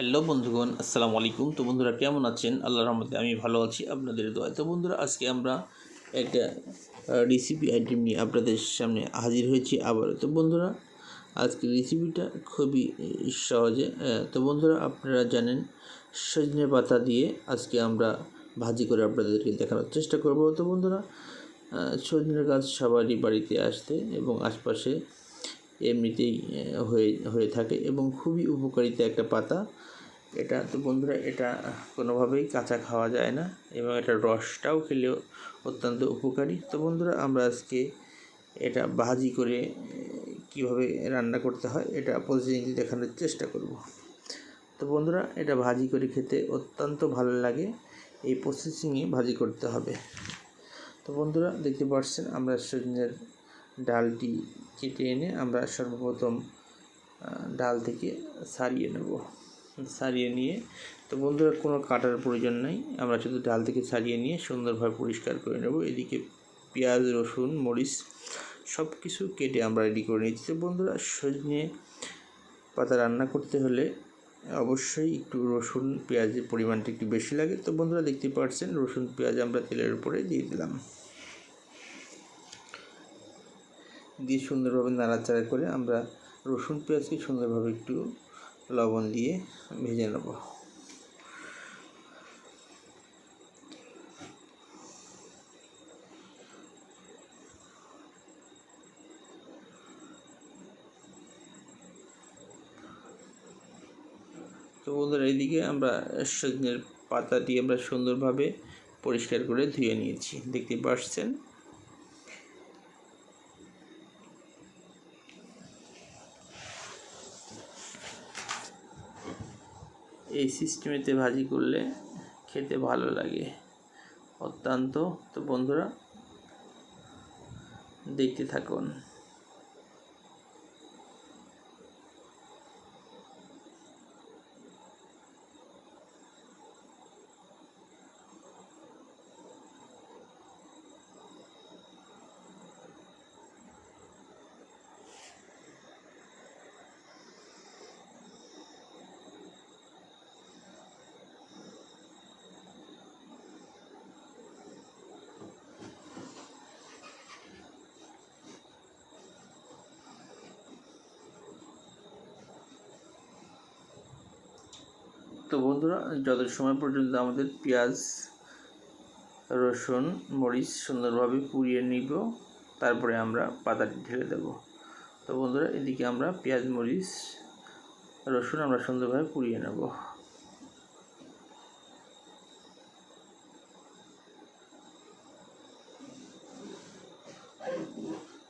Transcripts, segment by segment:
Hello বন্ধুগণ আসসালামু আলাইকুম। তো বন্ধুরা কেমন আছেন? আল্লাহ রহমতে আমি ভালো আছি আপনাদের দোয়ায়। তো বন্ধুরা আজকে আমরা একটা রেসিপি আইটেম নিয়ে আপনাদের সামনে হাজির হয়েছি আবারও। তো বন্ধুরা আজকে রেসিপিটা খুবই সহজে তো বন্ধুরা আপনারা জানেন সজনে পাতা দিয়ে আজকে আমরা ভাজি করে আপনাদেরকে দেখানোর চেষ্টা করব। তো বন্ধুরা আহ, সজনে গাছ সবারই বাড়িতে আসতে এবং আশপাশে এমনিতেই হয়ে হয়ে থাকে এবং খুবই উপকারিতা একটা পাতা। এটা তো বন্ধুরা, এটা কোনোভাবেই কাঁচা খাওয়া যায় না এবং এটার রসটাও খেলেও অত্যন্ত উপকারী। তো বন্ধুরা, আমরা আজকে এটা ভাজি করে কীভাবে রান্না করতে হয় এটা প্রতিদিন দেখানোর চেষ্টা করব। তো বন্ধুরা, এটা ভাজি করে খেতে অত্যন্ত ভালো লাগে, এই প্রসেসিংয়ে ভাজি করতে হবে। তো বন্ধুরা, দেখতে পাচ্ছেন আমরা সজনের ডালটি কেটে এনে আমরা সর্বপ্রথম ডাল থেকে সারিয়ে নেব। সারিয়ে নিয়ে। তো বন্ধুরা, কোনো কাটার প্রয়োজন নাই। আমরা শুধু ডাল থেকে সারিয়ে নিয়ে সুন্দরভাবে পরিষ্কার করে নেব। এদিকে পেঁয়াজ, রসুন, মরিচ সব কিছু কেটে আমরা রেডি করে নিচ্ছি তো বন্ধুরা, সজনে পাতা রান্না করতে হলে অবশ্যই একটু রসুন পেঁয়াজের পরিমাণটা একটু বেশি লাগে। তো বন্ধুরা, দেখতে পাচ্ছেন, রসুন পেঁয়াজ আমরা তেলের উপরে দিয়ে দিলাম। দিয়ে সুন্দরভাবে নাড়াচাড়া করে আমরা রসুন পেঁয়াজকে সুন্দরভাবে একটু লবণ দিয়ে ভেজে নেব। তো বন্ধুরা, এইদিকে আমরা সজনের পাতাটি আমরা সুন্দরভাবে পরিষ্কার করে ধুয়ে নিয়েছি। দেখতে পাচ্ছেন? এই সিস্টেমেতে ভাজি করলে খেতে ভালো লাগে। অত্যন্ত। তো বন্ধুরা দেখতে থাকুন। তো বন্ধুরা যত সময় পর্যন্ত আমাদের পেঁয়াজ, রসুন, মরিচ সুন্দরভাবে পুড়িয়ে নিব, তারপরে আমরা পাতাটি ঢেলে দেব। তো বন্ধুরা, এদিকে আমরা পেঁয়াজ, মরিচ, রসুন আমরা সুন্দরভাবে পুড়িয়ে নেব।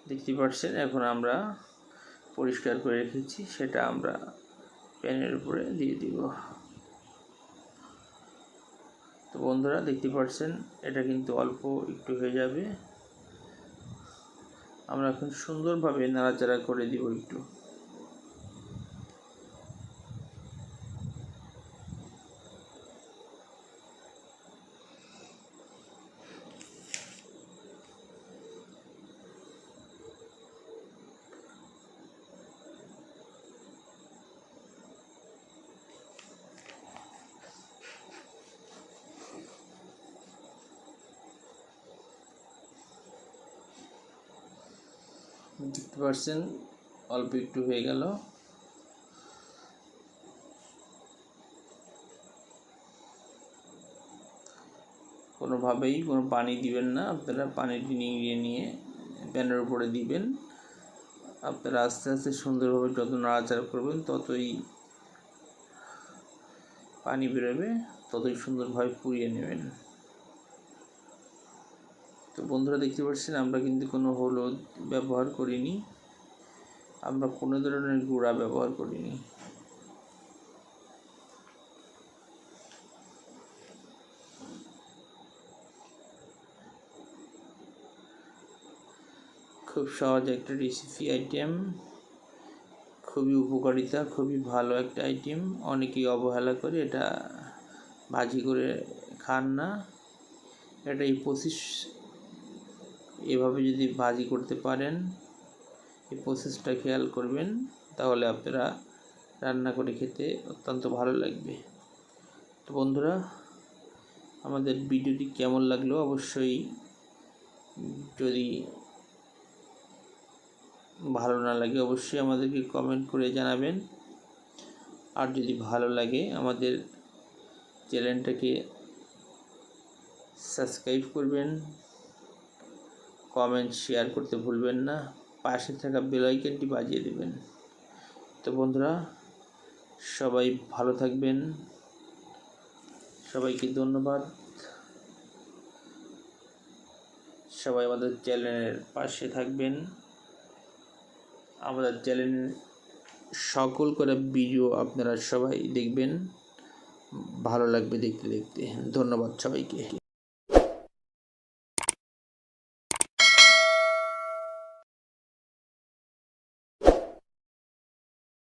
দেখতে পাচ্ছেন, এখন আমরা পরিষ্কার করে রেখেছি, সেটা আমরা প্যানের উপরে দিয়ে দিব। তো বন্ধুরা দেখতে পাচ্ছেন, এটা কিন্তু অল্প একটু হয়ে যাবে। আমরা এখন সুন্দরভাবে নাড়াচাড়া করে দিব একটু। দেখতে পাচ্ছেন অল্প একটু হয়ে গেল। কোনোভাবেই কোনো পানি দিবেন না, আপনারা পানিটি নিয়ে নিয়ে প্যানের উপরে দিবেন। আপনারা আস্তে আস্তে সুন্দরভাবে যত নাড়াচাড়া করবেন, ততই পানি বেরোবে, ততই সুন্দরভাবে পুড়িয়ে নেবেন। তো বন্ধুরা দেখতে পাচ্ছেন, আমরা কিন্তু কোনো হলুদ ব্যবহার করিনি। আমরা কোনো ধরনের গুঁড়া ব্যবহার করিনি। খুব সহজ একটা রেসিপি আইটেম খুবই উপকারিতা, খুবই ভালো একটা আইটেম অনেকেই অবহেলা করে এটা ভাজি করে খান না। এটা এই পঁচিশ এভাবে যদি ভাজি করতে পারেন, এই প্রসেসটা খেয়াল করবেন, তাহলে আপনারা রান্না করে খেতে অত্যন্ত ভালো লাগবে। তো বন্ধুরা, আমাদের ভিডিওটি কেমন লাগল অবশ্যই যদি ভালো না লাগে অবশ্যই আমাদেরকে কমেন্ট করে জানাবেন। আর যদি ভালো লাগে আমাদের চ্যানেলটাকে সাবস্ক্রাইব করবেন কমেন্ট শেয়ার করতে ভুলবেন না। পাশে থাকা বেল আইকনটি বাজিয়ে দেবেন। তো বন্ধুরা, সবাই ভালো থাকবেন। সবাইকে ধন্যবাদ। সবাই আমাদের চ্যানেলের পাশে থাকবেন। আমাদের চ্যানেলের সকল করে ভিডিও আপনারা সবাই দেখবেন। ভালো লাগবে দেখতে দেখতে। ধন্যবাদ সবাইকে।